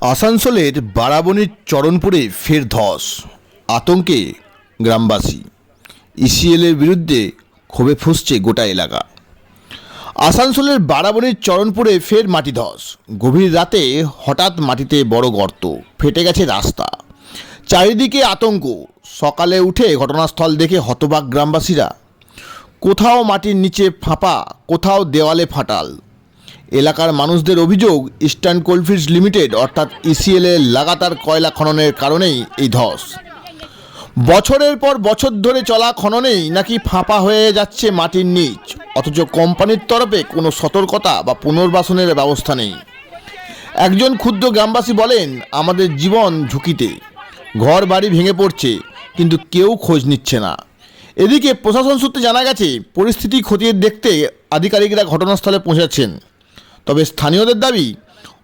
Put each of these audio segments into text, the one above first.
আসানসোলের বারাবণীর চরণপুরে ফের ধস। আতঙ্কে গ্রামবাসী। ইসিএলের বিরুদ্ধে ক্ষোভে ফুসছে গোটা এলাকা। আসানসোলের বারাবণীর চরণপুরে ফের মাটি ধস। গভীর রাতে হঠাৎ মাটিতে বড় গর্ত ফেটে গেছে রাস্তা। চারিদিকে আতঙ্ক। সকালে উঠে ঘটনাস্থল দেখে হতবাক গ্রামবাসীরা, কোথাও মাটির নিচে ফাঁপা, কোথাও দেওয়ালে ফাটাল এলাকার মানুষদের অভিযোগ, ইস্টার্ন কোলফিল্ডস লিমিটেড, অর্থাৎ ইসিএল এর লাগাতার কয়লা খননের কারণেই এই ধস। বছরের পর বছর ধরে চলা খননেই নাকি ফাঁপা হয়ে যাচ্ছে মাটির নিচ। অথচ কোম্পানির তরফে কোনো সতর্কতা বা পুনর্বাসনের ব্যবস্থা নেই। একজন ক্ষুদ্র গ্রামবাসী বলেন, আমাদের জীবন ঝুঁকিতে। ঘর বাড়ি ভেঙে পড়ছে, কিন্তু কেউ খোঁজ নিচ্ছে না। এদিকে প্রশাসন সূত্রে জানা গেছে, পরিস্থিতি খতিয়ে দেখতে আধিকারিকরা ঘটনাস্থলে পৌঁছাচ্ছেন তবে স্থানীয়দের দাবি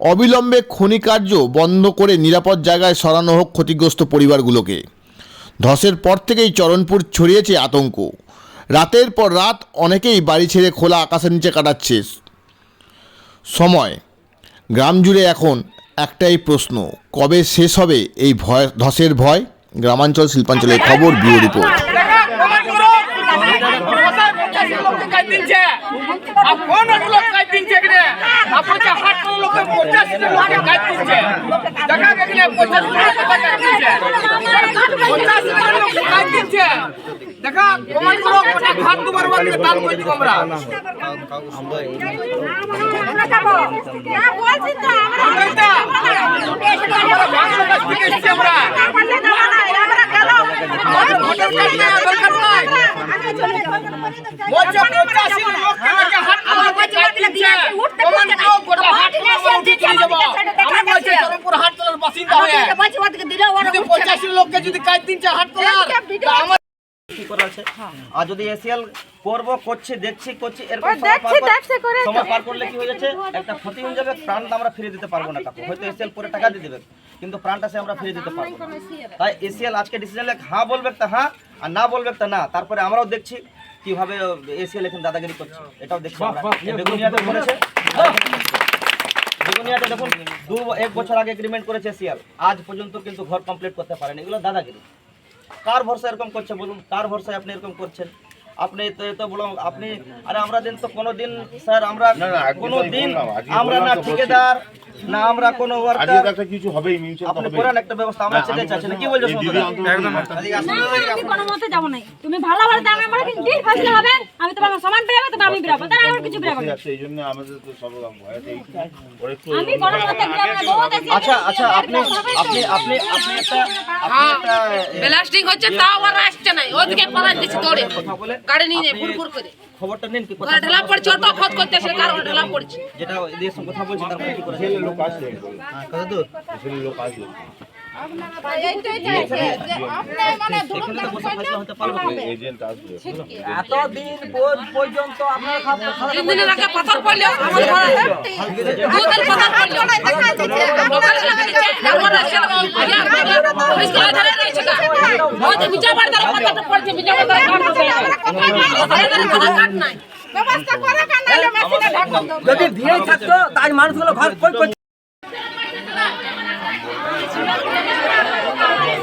অবিলম্বে খনি কার্য বন্ধ করে নিরাপদ জায়গায় সরানো হোক ক্ষতিগ্রস্ত পরিবারগুলোকে ধসের পর থেকেই চরণপুর ছড়িয়েছে আতঙ্ক রাতের পর রাত অনেকেই বাড়ি ছেড়ে খোলা আকাশের নিচে কাটাচ্ছে সময় গ্রাম জুড়ে এখন একটাই প্রশ্ন কবে শেষ হবে এই ভয় ধসের ভয় গ্রামাঞ্চল শিল্পাঞ্চলের খবর বিও রিপোর্ট দেখা করো কোটা ঘাট দুবার বাদ দিয়ে দান করে আমরা আমাদের ভোটার কার্ড নেই আধার কার্ড নাই বলছে পঁচাশি লোককে নাকি হাট আমার কাছে হাত দিচ্ছে প্রমাণ করো গোটা হাট আমরা উঠে চলে যাব আমি বলছি চরমপুর হাট তলার বাসিন্দা হয়ে যদি পঁচাশি লোককে যদি কাজ দিচ্ছে হাট আমার কি করা আছে? আর যদি এসিএল করব করছে দেখছি করছি এরকম সময় পার কর- করে করলে কি হয়ে যাচ্ছে? একটা ক্ষতি হয়ে যাবে প্রাণটা আমরা ফিরে দিতে পারব না কাকু হয়তো এসিএল পরে টাকা দিয়ে দেবে কিন্তু প্রাণটা সে আমরা ফিরে দিতে পারব না। তাই এসিএল আজকে ডিসিশন লেখ হ্যাঁ বলবে তা হ্যাঁ আর না বলবে তা না। তারপরে আমরাও দেখছি কীভাবে এসিএল এখন দাদাগিরি করছে। এটাও দেখছি আমরা। বেগুনিয়াতে করেছে বেগুনিয়াতে দেখুন, দু এক বছর আগে এগ্রিমেন্ট করেছে সিয়াল আজ পর্যন্ত কিন্তু ঘর কমপ্লিট করতে পারেনি। এগুলো দাদাগিরি। কার ভরসা এরকম করছে বলুন? কার ভরসায় আপনি এরকম করছেন? আপনি তো এ তো বলুন আপনি আরে আমরা দিন তো কোনো দিন স্যার আমরা কোনো দিন আমরা না ঠিকাদার না আমরা কোনো ওয়ার্কার তো কিছু হবেই মিউচুয়াল আপনি করেন একটা ব্যবস্থা আমরা সেটাই চাচ্ছি না। কি বলছো দিদি আমি কোনো মতে যাব নাই। তুমি ভালো ভালো দামে আমার কিন্তু ডিল ফাসলে হবে। আমি তোমার সমান বেরাবো তবে আমি বেরাবো। তার আমার কিছু বেরাবো না। আছে জন্য আমাদের তো সব ভয় আছে আমি কোনো মতে বেরাবো না বহুত আছে আচ্ছা আচ্ছা আপনি আপনি আপনি আপনি একটা আপনি একটা ব্লাস্টিং হচ্ছে তাও আর আসছে না। ওদিকে দিচ্ছে দৌড়ে। কথা বলে গাড়ি নিয়ে ফুর ফুর করে। খবরটা নেন কি কথা ঢালা পড়ছে অটো খত করতে সে কারণ ঢেলা পড়ছে। যেটা এদের সঙ্গে কথা বলছি তারপরে কি করে লোক আসলে। কত দূর লোক আসলে। এখানে তো বসে ফেসলা হতে পারব না। এজেন্ট আসবে। এতদিন পর্যন্ত আপনার তিন দিনের আগে পাথর পড়ল আমার ঘরে দুদিন পাথর পড়ল লোকাল লাগা দিচ্ছে আমার আছে আগে পুলিশ কে ধরে রয়েছে না ওই যে বিচার বাড়ি দ্বারা পাথর পড়ছে বিচার বাড়ি দ্বারা কাট দিছে ওখানে দ্বারা কাট নাই ব্যবস্থা করে কেন নাইলে মেশিনে ঢাকুন দাও যদি ভিড় থাকতো তাই মানুষগুলো ভাগ কই কই আমাদের জায়গা হচ্ছে না কোনো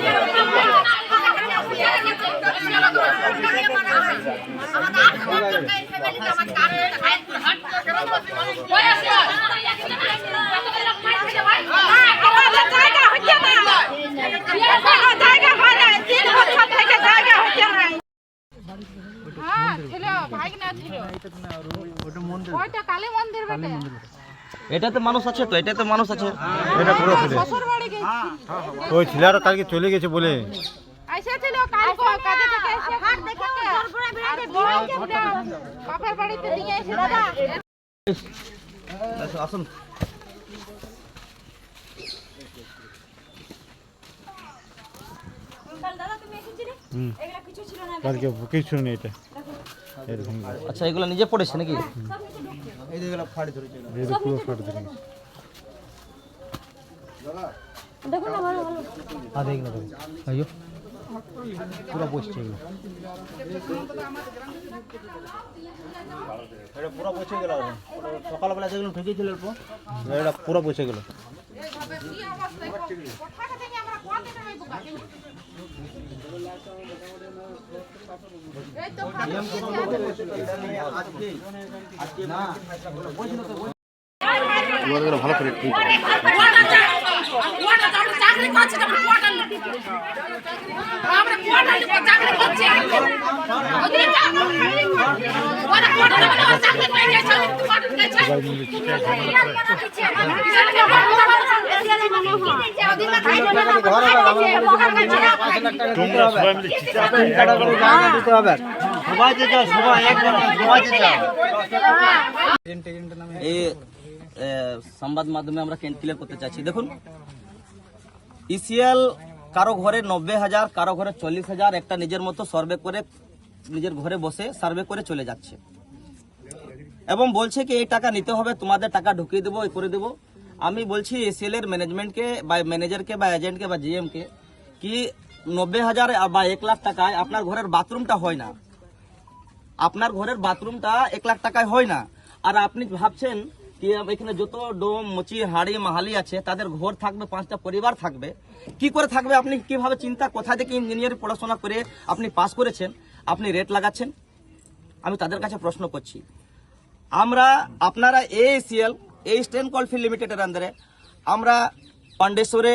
জায়গা হয় না তিন বছর থেকে জায়গা হচ্ছে না হ্যাঁ ছিল ভাগনা ছিল ওইটা কালী মন্দির বেটে এটাতে মানুষ আছে তো এটাতে মানুষ আছে। গেছি। ওই ছেলেটা কালকে চলে গেছে বলে। এসেছিল কালকে কাজে থেকে এসে হাট দেখে আর বউ বাপের বাড়িতে নিয়ে এসে দাদা আসুন দাদা তুমি এসেছিলে? এগুলা কিছু কালকে কিছু নেই এটা। এরকম আচ্ছা এগুলো নিজে পড়েছে নাকি? এই তো পুরো ফাট ধরে গেছে। না ভালো ভালো। আর দেখ না আইও পুরো বসছে এগুলো। এটা পুরো পচে গেল সকালবেলা যেগুলো ঢুকেছিল অল্প। এটা পুরো বসে গেল। এইভাবে কি অবস্থা চাকরি করছি আমরা কোয়াটা চাকরি করছি ওরা কোয়াটা চাকরি করে গেছে কোয়াটা গেছে তোমরা সবাই মিলে চিৎকার এই সংবাদ মাধ্যমে আমরা ক্লিয়ার করতে চাইছি। দেখুন ইসিএল কারও ঘরে নব্বই হাজার, কারও ঘরে চল্লিশ হাজার, একটা নিজের মতো সার্ভে করে, নিজের ঘরে বসে সার্ভে করে চলে যাচ্ছে। এবং বলছে কি, এই টাকা নিতে হবে, তোমাদের টাকা ঢুকিয়ে দেবো করে দেবো। আমি বলছি এসিএল এর ম্যানেজমেন্টকে বা ম্যানেজারকে বা এজেন্টকে বা জিএমকে কি নব্বই হাজার বা এক লাখ টাকায় আপনার ঘরের বাথরুমটা হয় না। আপনার ঘরের বাথরুমটা এক লাখ টাকায় হয় না। আর আপনি ভাবছেন এখানে যত ডোম, মুচি, হাড়ি, মাহালি আছে, তাদের ঘর থাকবে, পাঁচটা পরিবার থাকবে। কি করে থাকবে আপনি? কীভাবে চিন্তা? কোথা থেকে ইঞ্জিনিয়ারিং পড়াশোনা করে আপনি পাস করেছেন? আপনি রেট লাগাচ্ছেন? আমি তাদের কাছে প্রশ্ন করছি। আমরা, আপনারা এএসিএল এই স্টেন কলফিল লিমিটেডের আন্ডারে আমরা পান্ডেশ্বরে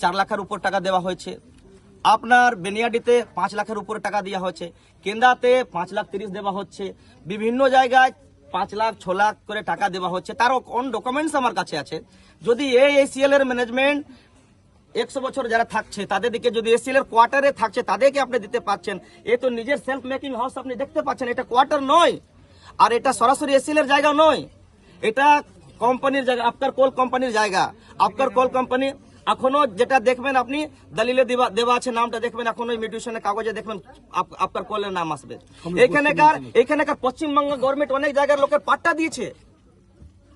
চার লাখের উপর টাকা দেওয়া হয়েছে। আপনার বেনিয়াডিতে পাঁচ লাখের উপরে টাকা দেওয়া হয়েছে। কেন্দাতে পাঁচ লাখ তিরিশ দেওয়া হচ্ছে। বিভিন্ন জায়গায় পাঁচ লাখ, ছ লাখ করে টাকা দেওয়া হচ্ছে। তার কোন ডকুমেন্টস আমার কাছে আছে। যদি এসিএল এর ম্যানেজমেন্ট একশো বছর যারা থাকছে, তাদের দিকে যদি এসিএল এর কোয়ার্টারে থাকছে, তাদেরকে আপনি দিতে পারছেন। এ তো নিজের সেলফ মেকিং হাউস আপনি দেখতে পাচ্ছেন, এটা কোয়ার্টার নয়। আর এটা সরাসরি এসিএল এর জায়গা নয়। এটা কোম্পানির জায়গা, আপনার কোল কোম্পানির জায়গা। আপনার কোল কোম্পানি এখনও যেটা দেখবেন আপনি দলিলে দেওয়া আছে নামটা দেখবেন এখনও মিউটিউশনের কাগজে দেখবেন আপ- আপনার কলের নাম আসবে। এখানেকার এখানেকার পশ্চিমবঙ্গ গভর্নমেন্ট অনেক জায়গার লোকের পাট্টা দিয়েছে।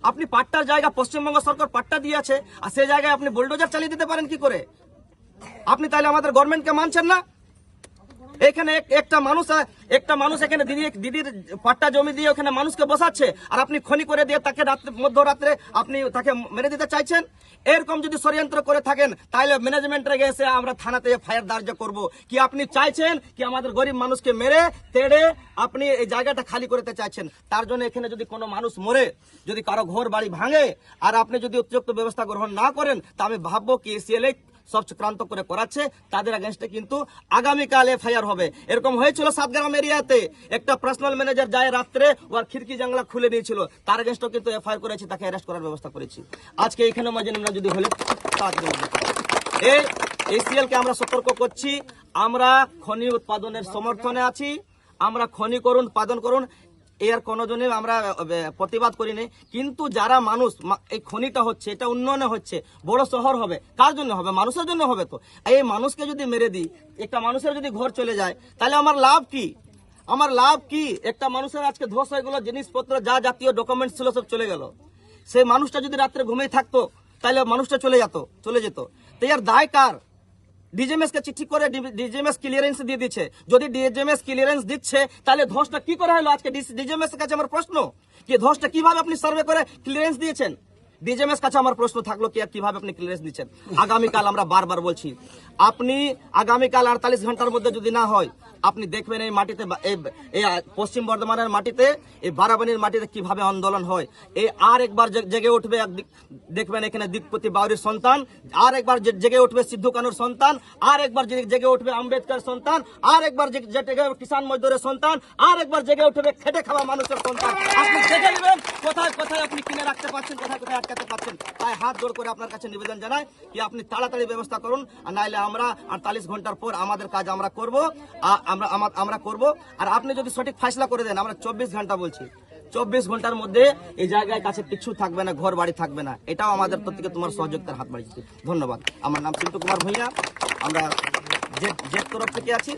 আপনি পাট্টার জায়গা পশ্চিমবঙ্গ সরকার পাট্টা দিয়েছে আর সেই জায়গায় আপনি বুলডোজার চালিয়ে দিতে পারেন কি করে? আপনি তাহলে আমাদের গভর্নমেন্টকে মানছেন না? এখানে এক- একটা মানুষ একটা মানুষ এখানে দিদি দিদির পাট্টা জমি দিয়ে ওখানে মানুষকে বসাচ্ছে, আর আপনি খনি করে দিয়ে তাকে রাত্রে মধ্যরাত্রে আপনি তাকে মেরে দিতে চাইছেন? এরকম যদি ষড়যন্ত্র করে থাকেন তাহলে ম্যানেজমেন্ট এসে আমরা থানাতে ফায়ার দার্য করব। কি আপনি চাইছেন কি আমাদের গরিব মানুষকে মেরে, তেড়ে আপনি এই জায়গাটা খালি করতে চাইছেন? তার জন্য এখানে যদি কোনো মানুষ মরে, যদি কারও ঘর বাড়ি ভাঙে, আর আপনি যদি উপযুক্ত ব্যবস্থা গ্রহণ না করেন, তা আমি ভাববো কি এসিএলএ সব চক্রান্ত করে করাচ্ছে, তাদের আগেনস্টে কিন্তু আগামীকাল এফআইআর হবে। এরকম হয়েছিল সাতগ্রাম এরিয়াতে। একটা পার্সোনাল ম্যানেজার যায় রাত্রে ওর খিড়কি জানলা খুলে নিয়েছিল। তার আগেনস্টও কিন্তু এফআইআর করেছি, তাকে অ্যারেস্ট করার ব্যবস্থা করেছি। আজকে এখানে মাঝে আমরা যদি হলে। এই এসিএল কে আমরা সতর্ক করছি। আমরা খনি উৎপাদনের সমর্থনে আছি। আমরা খনি করুন, উৎপাদন করুন। এর কোনো জন্য আমরা প্রতিবাদ করিনি। কিন্তু যারা মানুষ এই খনিটা হচ্ছে, এটা উন্নয়নে হচ্ছে, বড় শহর হবে, কার জন্য হবে? মানুষের জন্য হবে তো। এই মানুষকে যদি মেরে দিই, একটা মানুষের যদি ঘর চলে যায়, তাহলে আমার লাভ কি? আমার লাভ কি? একটা মানুষের আজকে ধস হয়ে গেলো, জিনিসপত্র, যা জাতীয় ডকুমেন্টস ছিল সব চলে গেল। সেই মানুষটা যদি রাত্রে ঘুমিয়ে থাকতো, তাহলে মানুষটা চলে যেত চলে যেত। তো এর দায় কার? ডিজিএমএস কে চিঠি করে ডিজিএমএস ক্লিয়ারেন্স দিয়ে দিচ্ছে। যদি ডিজিএমএস ক্লিয়ারেন্স দিচ্ছে, তাহলে ধসটা কি করে হলো আজকে? ডিজিএমএস কাছে আমার প্রশ্ন। যে ধসটা কীভাবে আপনি সার্ভে করে ক্লিয়ারেন্স দিয়েছেন? ডিজিএমএস কাছে আমার প্রশ্ন থাকল কি আর কীভাবে আপনি ক্লিয়ারেন্স দিচ্ছেন? আগামীকাল আমরা বারবার বলছি, আপনি আগামীকাল আটতাল্লিশ ঘণ্টার মধ্যে যদি না হয় আপনি দেখবেন এই মাটিতে এই পশ্চিম বর্ধমানের মাটিতে এই বারাবানির মাটিতে কীভাবে আন্দোলন হয়। এই আর একবার জেগে উঠবে দেখবেন এখানে দিকপতি বাউরির সন্তান আর একবার জেগে উঠবে সিদ্ধু কানুর সন্তান আর একবার জেগে উঠবে আম্বেদকর সন্তান আর একবার কিষান মজদুরের সন্তান আর একবার জেগে উঠবে খেটে খাওয়া মানুষের সন্তান। আপনি দেখে নেবেন কোথায় কোথায় আপনি কিনে রাখতে পারছেন, কোথায় কোথায় আটকাতে পারছেন। তাই হাত জোড় করে আপনার কাছে নিবেদন জানাই কি আপনি তাড়াতাড়ি ব্যবস্থা করুন, আর নাইলে আমরা আটতাল্লিশ ঘণ্টার পর আমাদের কাজ আমরা করব। আমরা আমা- আমরা করব। আর আপনি যদি সঠিক ফাইসলা করে দেন, আমরা চব্বিশ ঘণ্টা বলছি। চব্বিশ ঘণ্টার মধ্যে এই জায়গায় কাছে কিছু থাকবে না, ঘর বাড়ি থাকবে না। এটাও আমাদের থেকে তোমার সহযোগিতার হাত বাড়িয়েছে। ধন্যবাদ। আমার নাম চিন্টু কুমার ভূঁইয়া। আমরা জেট জেট তরফ থেকে আছি।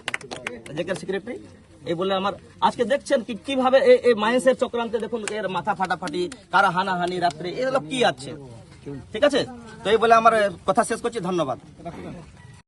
জেকের সেক্রেটারি এই বলে আমার, আজকে দেখছেন কি, কীভাবে এই মাইন্সের চক্রান্তে দেখুন, এর মাথা ফাটাফাটি, কারা হানাহানি রাত্রে, এগুলো কি আছে? ঠিক আছে? তো এই বলে আমার কথা শেষ করছি। ধন্যবাদ।